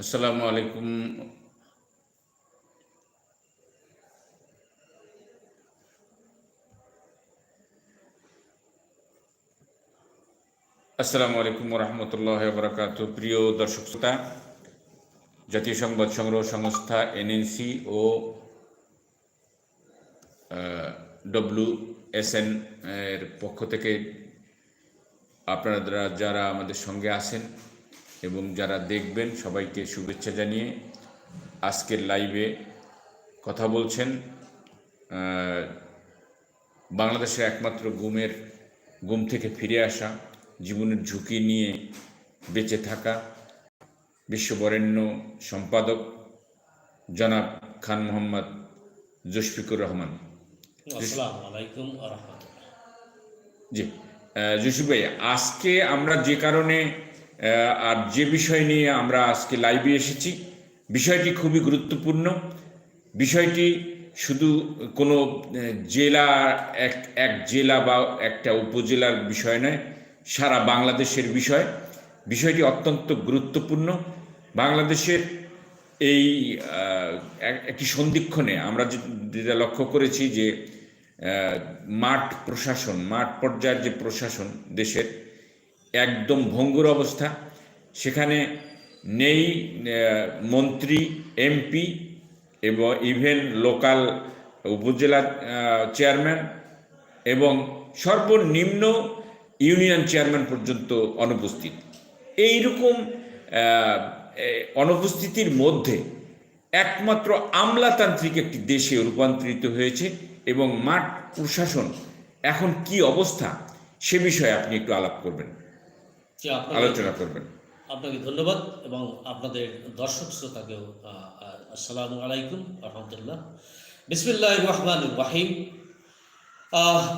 আসসালামু আলাইকুম। আসসালামু আলাইকুম রহমতুল্লাহ বরকাত প্রিয় দর্শক শ্রোতা, জাতীয় সংবাদ সংগ্রহ সংস্থা এনএনসি ও ডব্লিউ এস এন, এর পক্ষ থেকে আপনারা যারা আমাদের সঙ্গে আছেন এবং যারা দেখবেন সবাইকে শুভেচ্ছা জানিয়ে আজকের লাইভে কথা বলছেন বাংলাদেশের একমাত্র গুমের গুম থেকে ফিরে আসা জীবনের ঝুঁকি নিয়ে বেঁচে থাকা বিশ্ববরেণ্য সম্পাদক জনাব খান মোহাম্মদ জশফিকুর রহমান। জি আহ, ভাই আজকে আমরা যে কারণে আর যে বিষয় নিয়ে আমরা আজকে লাইভে এসেছি, বিষয়টি খুবই গুরুত্বপূর্ণ। বিষয়টি শুধু কোনো জেলা, এক এক জেলা বা একটা উপজেলার বিষয় নয়, সারা বাংলাদেশের বিষয়। বিষয়টি অত্যন্ত গুরুত্বপূর্ণ। বাংলাদেশের এই এক- একটি সন্ধিক্ষণে আমরা যেটা লক্ষ্য করেছি যে মাঠ প্রশাসন, মাঠ পর্যায়ের যে প্রশাসন দেশের একদম ভঙ্গুর অবস্থা। সেখানে নেই মন্ত্রী, এমপি এবং ইভেন লোকাল উপজেলা চেয়ারম্যান এবং সর্বনিম্ন ইউনিয়ন চেয়ারম্যান পর্যন্ত অনুপস্থিত। এইরকম অনুপস্থিতির মধ্যে একমাত্র আমলাতান্ত্রিক একটি দেশে রূপান্তরিত হয়েছে এবং মাঠ প্রশাসন এখন কি অবস্থা সে বিষয়ে আপনি একটু আলাপ করবেন। আলোচনা করবেন। আপনাকে ধন্যবাদ এবং আপনাদের দর্শক শ্রোতাকেও আসসালামু আলাইকুম রহমতুল্লাহ বিসমিল্লাহ রহমান রাহিম।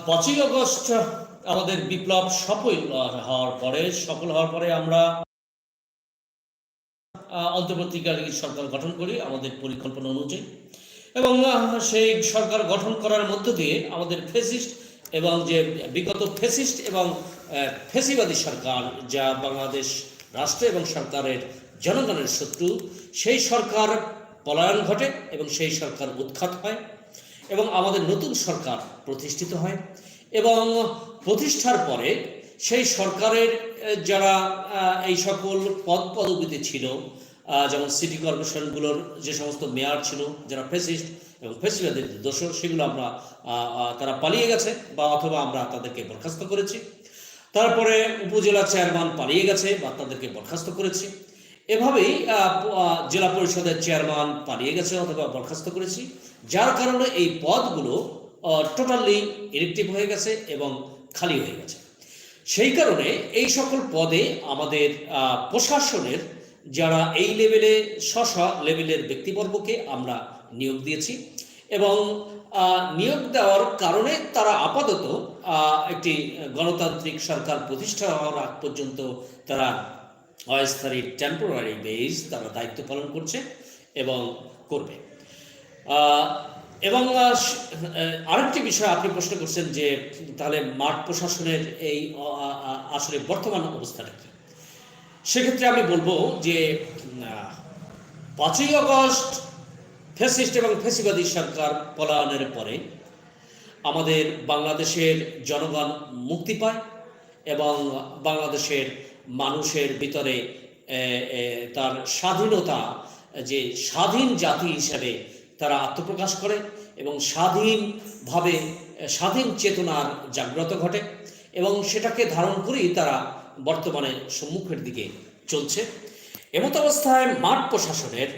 পাঁচই আগস্ট আমাদের বিপ্লব সফল হওয়ার পরে সফল হওয়ার পরে আমরা অন্তর্বর্তীকালীন সরকার গঠন করি আমাদের পরিকল্পনা অনুযায়ী। এবং সেই সরকার গঠন করার মধ্য দিয়ে আমাদের ফেসিস্ট এবং যে বিগত ফেসিস্ট এবং ফেসিবাদী সরকার, যা বাংলাদেশ রাষ্ট্র এবং সরকারের জনগণের শত্রু, সেই সরকার পলায়ন ঘটে এবং সেই সরকার উৎখাত হয় এবং আমাদের নতুন সরকার প্রতিষ্ঠিত হয় এবং প্রতিষ্ঠার পরে সেই সরকারের যারা এই সকল পদ পদবিতে ছিল যেমন সিটি কর্পোরেশনগুলোর যে সমস্ত মেয়র ছিল, যারা ফেসিস্ট এবং ফেসিবাদের দোষর, সেগুলো আমরা তারা পালিয়ে গেছে বা অথবা আমরা তাদেরকে বরখাস্ত করেছি। তারপরে উপজেলা চেয়ারম্যান পালিয়ে গেছে বা তাদেরকে বরখাস্ত করেছি। এভাবেই জেলা পরিষদের চেয়ারম্যান পালিয়ে গেছে অথবা বরখাস্ত করেছি। যার কারণে এই পদগুলো টোটালি ইলেকটিভ হয়ে গেছে এবং খালি হয়ে গেছে। সেই কারণে এই সকল পদে আমাদের প্রশাসনের যারা এই লেভেলে স্ব লেভেলের ব্যক্তিবর্গকে আমরা নিয়োগ দিয়েছি এবং নিয়োগ দেওয়ার কারণে তারা আপাতত একটি গণতান্ত্রিক সরকার প্রতিষ্ঠা হওয়ার আগ পর্যন্ত তারা অস্থায়ী টেম্পোরারি বেস তারা দায়িত্ব পালন করছে এবং করবে। এবং আরেকটি বিষয় আপনি প্রশ্ন করছেন যে, তাহলে মাঠ প্রশাসনের এই আসলে বর্তমান অবস্থাটা কি? সেক্ষেত্রে আমি বলব যে পাঁচই আগস্ট ফ্যাসিস্ট এবং ফ্যাসিবাদী সরকার পলায়নের পরে আমাদের বাংলাদেশের জনগণ মুক্তি পায় এবং বাংলাদেশের মানুষের ভিতরে তার স্বাধীনতা, যে স্বাধীন জাতি হিসেবে তারা আত্মপ্রকাশ করে এবং স্বাধীনভাবে, স্বাধীন চেতনার জাগ্রত ঘটে এবং সেটাকে ধারণ করেই তারা বর্তমানে সম্মুখের দিকে চলছে। এমত অবস্থায় মাঠ প্রশাসনের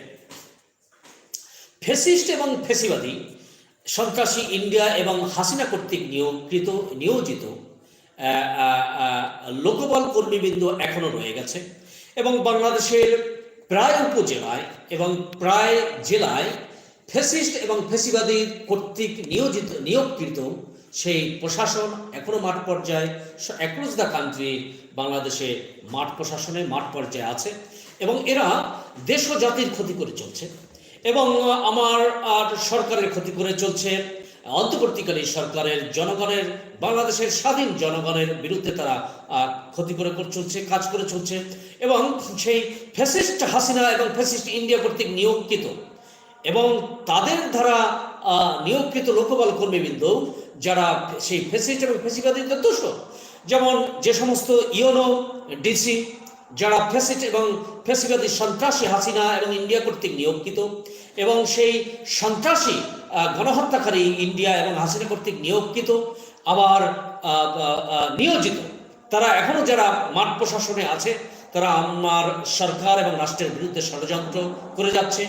ফেসিস্ট এবং ফেসিবাদী সন্ত্রাসী ইন্ডিয়া এবং হাসিনা কর্তৃক নিয়োগকৃত, নিয়োজিত লোকবল কর্মীবৃন্দ এখনও রয়ে গেছে এবং বাংলাদেশের প্রায় উপজেলায় এবং প্রায় জেলায় ফেসিস্ট এবং ফেসিবাদী কর্তৃক নিয়োজিত, নিয়োগকৃত সেই প্রশাসন এখনও মাঠ পর্যায়ে অ্যাক্রস দ্য কান্ট্রি বাংলাদেশে মাঠ প্রশাসনে মাঠ পর্যায়ে আছে এবং এরা দেশ ও জাতির ক্ষতি করে চলছে। এবং আমার আর সরকারের ক্ষতি করে চলছে। অন্তর্বর্তীকালীন সরকারের জনগণের, বাংলাদেশের স্বাধীন জনগণের বিরুদ্ধে তারা ক্ষতি করে চলছে, কাজ করে চলছে। এবং সেই ফ্যাসিস্ট হাসিনা এবং ফ্যাসিস্ট ইন্ডিয়া কর্তৃক নিয়োগকৃত এবং তাদের দ্বারা নিয়োগকৃত লোকবল কর্মীবৃন্দ যারা সেই ফেসিস্ট এবং ফেসিবাদীদের দোষ। যেমন যে সমস্ত ইওনো, ডিসি যারা ফেসিস্ট এবং ফেসিবাদী সন্ত্রাসী হাসিনা এবং ইন্ডিয়া কর্তৃক নিয়োগকৃত এবং সেই সন্ত্রাসী গণহত্যাকারী ইন্ডিয়া এবং হাসিনা কর্তৃক নিয়োগকৃত, আবার নিয়োজিত, তারা এখনও যারা মাঠ প্রশাসনে আছে, তারা আমার সরকার এবং রাষ্ট্রের বিরুদ্ধে ষড়যন্ত্র করে যাচ্ছে,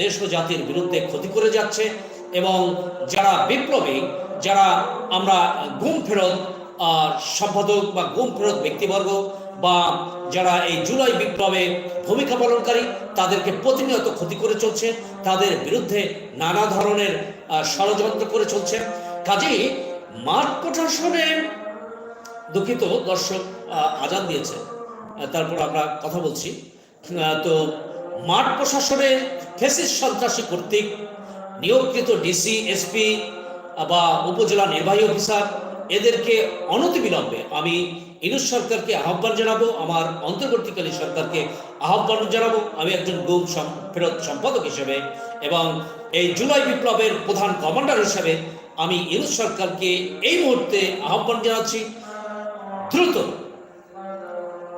দেশ ও জাতির বিরুদ্ধে ক্ষতি করে যাচ্ছে এবং যারা বিপ্লবী, যারা আমরা গুম ফেরত সম্পাদক বা গুম ফেরত ব্যক্তিবর্গ বা যারা এই জুলাই বিপ্লবে ভূমিকা পালনকারী, তাদেরকে প্রতিনিয়ত ক্ষতি করে চলছে, তাদের বিরুদ্ধে নানা ধরনের ষড়যন্ত্র করে চলছে। কাজেই মাঠ প্রশাসনে দুঃখিত দর্শক আজান দিয়েছে। তারপর আমরা কথা বলছি। তো মাঠ প্রশাসনে ফেসিস সন্ত্রাসী কর্তৃক নিয়োগকৃত ডিসি, এসপি বা উপজেলা নির্বাহী অফিসার, এদেরকে অনতিবিলম্বে আমি ইনুস সরকারকে আহ্বান জানাব, আমার অন্তর্বর্তীকালীন সরকারকে আহ্বান জানাব। আমি একজন গুম ফেরত সম্পাদক হিসেবে এবং এই জুলাই বিপ্লবের প্রধান কমান্ডার হিসেবে আমি ইনুস সরকারকে এই মুহূর্তে আহ্বান জানাচ্ছি। দ্রুত,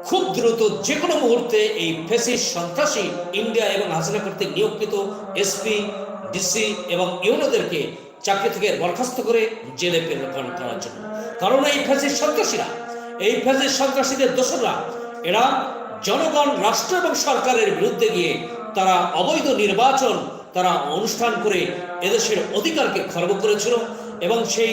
খুব দ্রুত যে কোনো মুহূর্তে এই ফেসিস সন্ত্রাসী ইন্ডিয়া এবং হাসিনা কর্তৃক নিয়োগকৃত এসপি, ডিসি এবং ইউনোদেরকে চাকরি থেকে বরখাস্ত করে জেলে প্রেরণ করার জন্য। কারণ এই ফেসিস সন্ত্রাসীরা এই ফেসিস সন্ত্রাসীদের দোসররা এরা জনগণ, রাষ্ট্র এবং সরকারের বিরুদ্ধে গিয়ে তারা অবৈধ নির্বাচন, তারা অনুষ্ঠান করে এদেশের অধিকারকে খর্ব করেছিল এবং সেই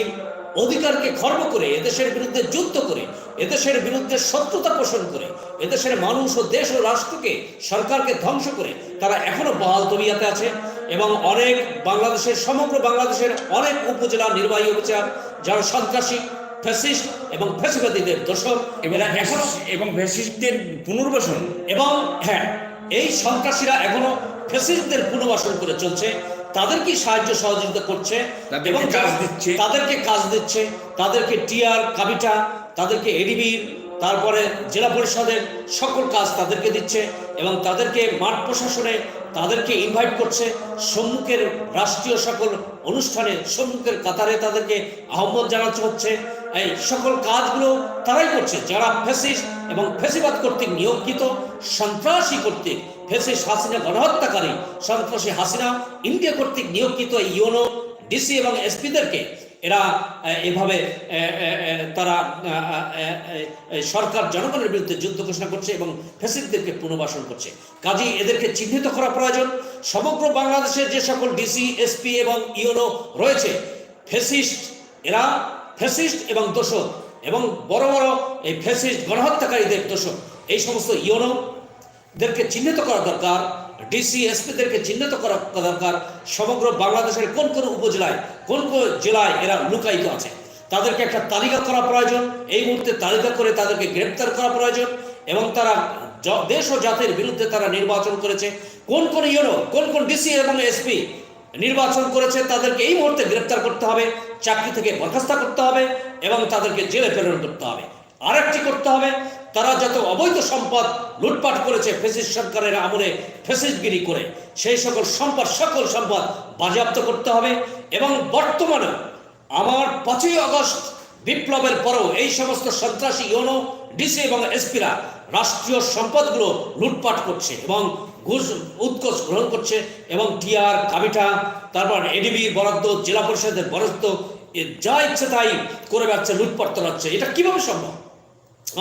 অধিকারকে খর্ব করে এদেশের বিরুদ্ধে যুদ্ধ করে, এদেশের বিরুদ্ধে শত্রুতা পোষণ করে, এদেশের মানুষ ও দেশ ও রাষ্ট্রকে, সরকারকে ধ্বংস করে তারা এখনও বহাল তবিয়াতে আছে এবং অনেক বাংলাদেশের, সমগ্র বাংলাদেশের অনেক উপজেলা নির্বাহী অফিসার যারা সন্ত্রাসী ফ্যাসিস্ট এবং ফ্যাসিবাদীদের দোষর এরা এখনও এবং ফ্যাসিস্টদের পুনর্বাসন এবং হ্যাঁ এই সন্ত্রাসীরা এখনও ফেসিস্টদের পুনর্বাসন করে চলছে। তাদেরকে সাহায্য সহযোগিতা করছে? এবং কাজ দিচ্ছে। তাদেরকে কাজ দিচ্ছে তাদেরকে টিআর কাবিটা তাদেরকে এডিবির তারপরে জেলা পরিষদের সকল কাজ তাদেরকে দিচ্ছে এবং তাদেরকে মাঠ প্রশাসনে তাদেরকে ইনভাইট করছে। সম্মুখের রাষ্ট্রীয় সকল অনুষ্ঠানে সম্মুখের কাতারে তাদেরকে আহ্বান জানাতে হচ্ছে। এই সকল কাজগুলো তারাই করছে। যারা ফেসিস এবং ফেসিবাদ কর্তৃক নিয়োগকৃত, সন্ত্রাসী কর্তৃক, ফেসিস হাসিনা গণহত্যাকারী, সন্ত্রাসী হাসিনা ইন্ডিয়া কর্তৃক নিয়োগকৃত ইউনো, ডিসি এবং এসপিদেরকে এরা এভাবে তারা সরকার জনগণের বিরুদ্ধে যুদ্ধ ঘোষণা করছে এবং ফেসিলিটিদেরকে পুনর্বাসন করছে। কাজেই এদেরকে চিহ্নিত করা প্রয়োজন। সমগ্র বাংলাদেশের যে সকল ডিসি, এসপি এবং ইউনো রয়েছে, ফেসিস্ট, এরা ফেসিস্ট এবং দোষক এবং বড় বড় এই ফেসিস্ট গণহত্যাকারীদের দোষক, এই সমস্ত ইউনোদেরকে চিহ্নিত করা দরকার ডিসি এসপিদেরকে চিহ্নিত করা দরকার, সমগ্র বাংলাদেশের কোন কোন উপজেলায়, কোন কোন জেলায় এরা লুকায়িত আছে। তাদেরকে একটা তালিকা করা প্রয়োজন, এই মুহূর্তে তালিকা করে তাদেরকে গ্রেপ্তার করা প্রয়োজন এবং তারা দেশ ও জাতির বিরুদ্ধে তারা নির্বাচন করেছে। কোন কোন ইউনো কোন কোন ডিসি এবং এসপি নির্বাচন করেছে, তাদেরকে এই মুহূর্তে গ্রেপ্তার করতে হবে, চাকরি থেকে বরখাস্ত করতে হবে এবং তাদেরকে জেলে প্রেরণ করতে হবে। আরেকটি করতে হবে, তারা যত অবৈধ সম্পদ লুটপাট করেছে ফেসিস সরকারের আমলে ফেসিসগিরি করে, সেই সকল সম্পদ সকল সম্পদ বাজেয়াপ্ত করতে হবে এবং বর্তমানে আমার পাঁচই আগস্ট বিপ্লবের পরও এই সমস্ত সন্ত্রাসী ইউনো, ডিসি এবং এসপিরা রাষ্ট্রীয় সম্পদগুলো লুটপাট করছে এবং ঘুষ উৎকোষ গ্রহণ করছে এবং টিআর কাবিটা, তারপর এডিবি, বরাদ্দ, জেলা পরিষদের বরাদ্দ যা ইচ্ছে তাই করে বেড়াচ্ছে, লুটপাট চালাচ্ছে এটা কীভাবে সম্ভব?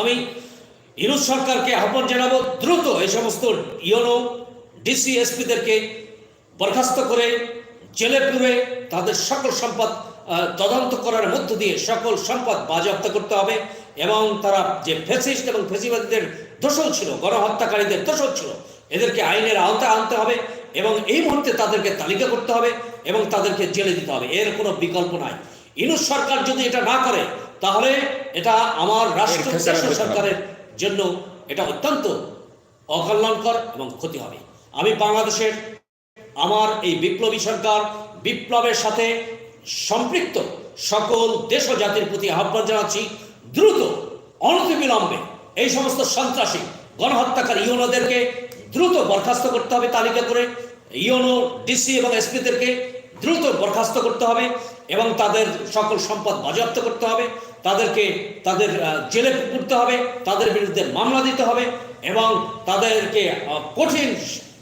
আমি ইউনুস সরকারকে আহ্বান জানাব, দ্রুত এই সমস্ত ইউনো, ডিসি, এসপিদেরকে বরখাস্ত করে, জেলে পুরে তাদের সকল সম্পদ তদন্ত করার মধ্য দিয়ে সকল সম্পদ বাজেয়াপ্ত করতে হবে এবং তারা যে ফেসিস্ট এবং ফেসিবাদীদের দোষও ছিল, গণহত্যাকারীদের দোষও ছিল এদেরকে আইনের আওতায় আনতে হবে এবং এই মুহূর্তে তাদেরকে তালিকা করতে হবে এবং তাদেরকে জেলে দিতে হবে। এর কোনো বিকল্প নাই। ইনুস সরকার যদি এটা না করে তাহলে এটা আমার রাষ্ট্র। সরকারের জন্য এটা অত্যন্ত অকল্যাণকর এবং ক্ষতি হবে। আমি বাংলাদেশের আমার এই বিপ্লবী সরকার বিপ্লবের সাথে সম্পৃক্ত সকল দেশ ও জাতির প্রতি আহ্বান জানাচ্ছি দ্রুত অনতিবিলম্বে এই সমস্ত সন্ত্রাসী গণহত্যাকারী ইউনোদেরকে দ্রুত বরখাস্ত করতে হবে তালিকা করে। ইউনো ডিসি এবং এসপিদেরকে দ্রুত বরখাস্ত করতে হবে এবং তাদের সকল সম্পদ বাজেয়াপ্ত করতে হবে। তাদেরকে তাদের জেলে পুরতে হবে, তাদের বিরুদ্ধে মামলা দিতে হবে এবং তাদেরকে কঠিন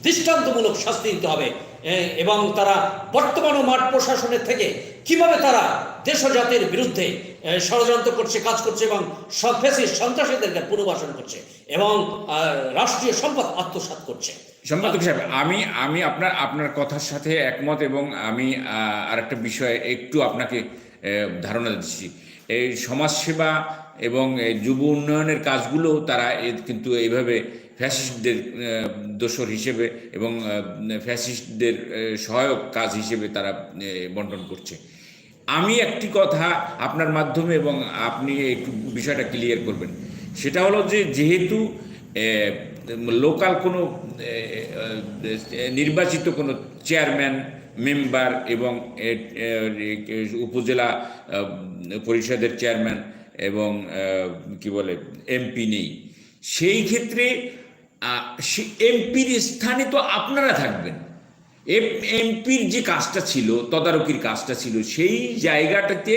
দৃষ্টান্তমূলক শাস্তি দিতে হবে। এবং তারা বর্তমান মাঠ প্রশাসনের থেকে কীভাবে তারা দেশ জাতির বিরুদ্ধে ষড়যন্ত্র করছে, কাজ করছে এবং সব ফেসিস সন্ত্রাসীদেরকে পুনর্বাসন করছে এবং রাষ্ট্রীয় সম্পদ আত্মসাৎ করছে। সম্পাদক সাহেব, আমি আমি আপনার আপনার কথার সাথে একমত এবং আমি আর একটা বিষয়ে একটু আপনাকে ধারণা দিচ্ছি। এই সমাজসেবা এবং যুব উন্নয়নের কাজগুলো তারা কিন্তু এইভাবে ফ্যাসিস্টদের দোসর হিসেবে এবং ফ্যাসিস্টদের সহায়ক কাজ হিসেবে তারা বন্টন করছে। আমি একটি কথা আপনার মাধ্যমে এবং আপনি একটু বিষয়টা ক্লিয়ার করবেন। সেটা হলো যে যেহেতু লোকাল কোনো নির্বাচিত কোনো চেয়ারম্যান মেম্বার এবং উপজেলা পরিষদের চেয়ারম্যান এবং কি বলে এমপি নেই। সেই ক্ষেত্রে এমপির স্থানে তো আপনারা থাকবেন। এমপির যে কাজটা ছিল তদারকির কাজটা ছিল সেই জায়গাটাতে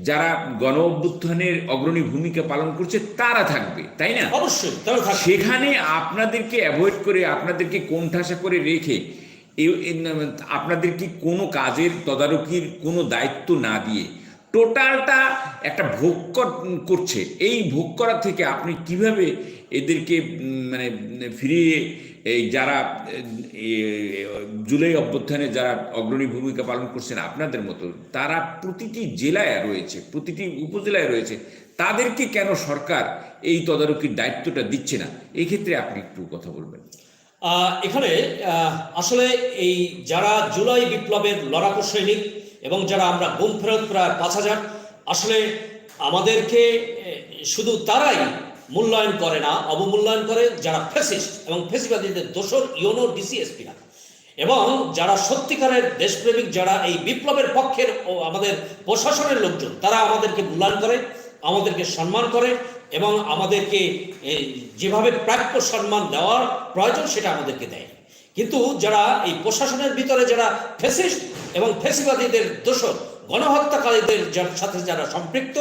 যারা গণ অভ্যুত্থানের অগ্রণী ভূমিকা পালন করছে তারা থাকবে তাই না? অবশ্যই সেখানে আপনাদেরকে অ্যাভয়েড করে আপনাদেরকে কোণঠাসা করে রেখে আপনাদেরকে কোনো কাজের তদারকির কোনো দায়িত্ব না দিয়ে টোটালটা একটা ভোগ কর- করছে। এই ভোগ করা থেকে আপনি কীভাবে এদেরকে মানে ফিরিয়ে, এই যারা জুলাই অভ্যুত্থানে যারা অগ্রণী ভূমিকা পালন করছেন আপনাদের মতো, তারা প্রতিটি জেলায় রয়েছে, প্রতিটি উপজেলায় রয়েছে, তাদেরকে কেন সরকার এই তদারকির দায়িত্বটা দিচ্ছে না? এক্ষেত্রে আপনি একটু কথা বলবেন। এখানে আসলে এই যারা জুলাই বিপ্লবের লড়াকু সৈনিক এবং যারা আমরা গুম ফেরত প্রায় পাঁচ হাজার, আসলে আমাদেরকে শুধু তারাই মূল্যায়ন করে না, অবমূল্যায়ন করে যারা ফেসিস্ট এবং ফেসিবাদীদের দোষর ইউনো ডিসিএসপিরা। এবং যারা সত্যিকারের দেশপ্রেমিক, যারা এই বিপ্লবের পক্ষের আমাদের প্রশাসনের লোকজন, তারা আমাদেরকে মূল্যায়ন করে, আমাদেরকে সম্মান করে এবং আমাদেরকে যেভাবে প্রাপ্য সম্মান দেওয়ার প্রয়োজন সেটা আমাদেরকে দেয়। কিন্তু যারা এই প্রশাসনের ভিতরে যারা ফেসিস্ট এবং ফেসিবাদীদের দোষর, গণহত্যাকারীদের সাথে যারা সম্পৃক্ত,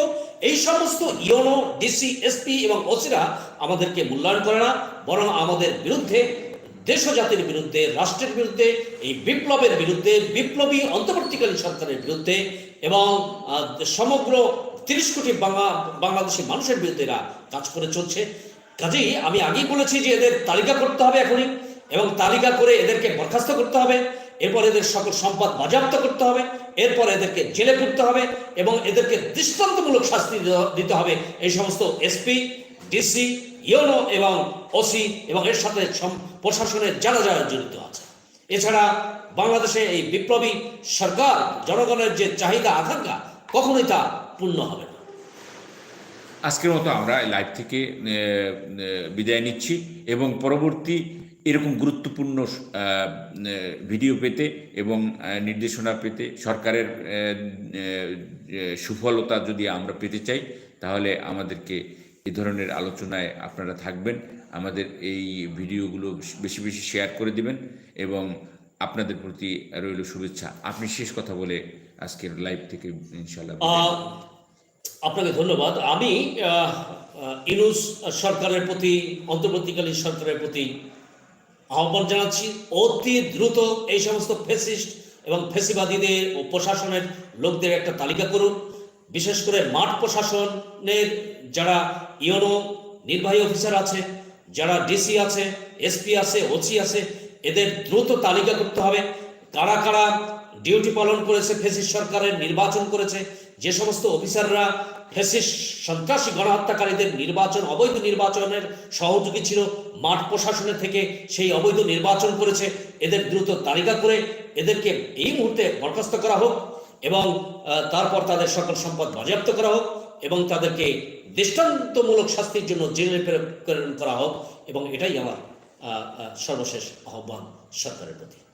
এই সমস্ত ইওনো ডিসি, এসপি এবং ওসিরা আমাদেরকে মূল্যায়ন করে না, বরং আমাদের বিরুদ্ধে দেশ জাতির বিরুদ্ধে, রাষ্ট্রের বিরুদ্ধে, এই বিপ্লবের বিরুদ্ধে, বিপ্লবী অন্তর্বর্তীকালীন সরকারের বিরুদ্ধে এবং সমগ্র তিরিশ কোটি বাংলা, বাংলাদেশি মানুষের বিরুদ্ধে এরা কাজ করে চলছে। কাজেই আমি আগেই বলেছি যে এদের তালিকা করতে হবে এখনই, এবং তালিকা করে এদেরকে বরখাস্ত করতে হবে। এরপর এদের সকল সম্পদ বাজেয়াপ্ত করতে হবে, এরপর এদেরকে জেলে পুরতে হবে, এবং এদেরকে দৃষ্টান্তমূলক শাস্তি দিতে- দিতে হবে। এই সমস্ত এসপি ডিসি ইউনো এবং ওসি এবং এর সাথে প্রশাসনের যারা যারা জড়িত আছে। এছাড়া বাংলাদেশে এই বিপ্লবী সরকার, জনগণের যে চাহিদা, আকাঙ্ক্ষা, কখনোই তা পূর্ণ হবে না। আজকের মতো আমরা লাইভ থেকে বিদায় নিচ্ছি এবং পরবর্তী এরকম গুরুত্বপূর্ণ ভিডিও পেতে এবং নির্দেশনা পেতে সরকারের সুফলতা যদি আমরা পেতে চাই, তাহলে আমাদেরকে এ ধরনের আলোচনায় আপনারা থাকবেন। আমাদের এই ভিডিওগুলো বেশি বেশি শেয়ার করে দিবেন এবং আপনাদের প্রতি রইল শুভেচ্ছা। আপনি শেষ কথা বলে আজকের লাইভ থেকে ইনশাল্লাহ আপনাকে ধন্যবাদ। আমি ইউনুস সরকারের প্রতি, অন্তর্বর্তীকালীন সরকারের প্রতি আহ্বান জানাচ্ছি। অতি দ্রুত এই সমস্ত ফেসিস্ট এবং ফেসিবাদীদের ও প্রশাসনের লোকদের একটা তালিকা করুন। বিশেষ করে মাঠ প্রশাসনের যারা ইউনো নির্বাহী অফিসার আছে, যারা ডিসি আছে, এসপি আছে, ওসি আছে এদের দ্রুত তালিকা করতে হবে। কারা কারা ডিউটি পালন করেছে, ফেসিস সরকারের নির্বাচন করেছে, যে সমস্ত অফিসাররা ফেসিস সন্ত্রাসী গণহত্যাকারীদের নির্বাচন, অবৈধ নির্বাচনের সহযোগী ছিল, মাঠ প্রশাসনের থেকে সেই অবৈধ নির্বাচন করেছে, এদের দ্রুত তালিকা করে এদেরকে এই মুহূর্তে বরখাস্ত করা হোক এবং তারপর তাদের সকল সম্পদ বাজেয়াপ্ত করা হোক এবং তাদেরকে দৃষ্টান্তমূলক শাস্তির জন্য জেলে প্রেরণ করা হোক এবং এটাই আমার সর্বশেষ আহ্বান সরকারের প্রতি।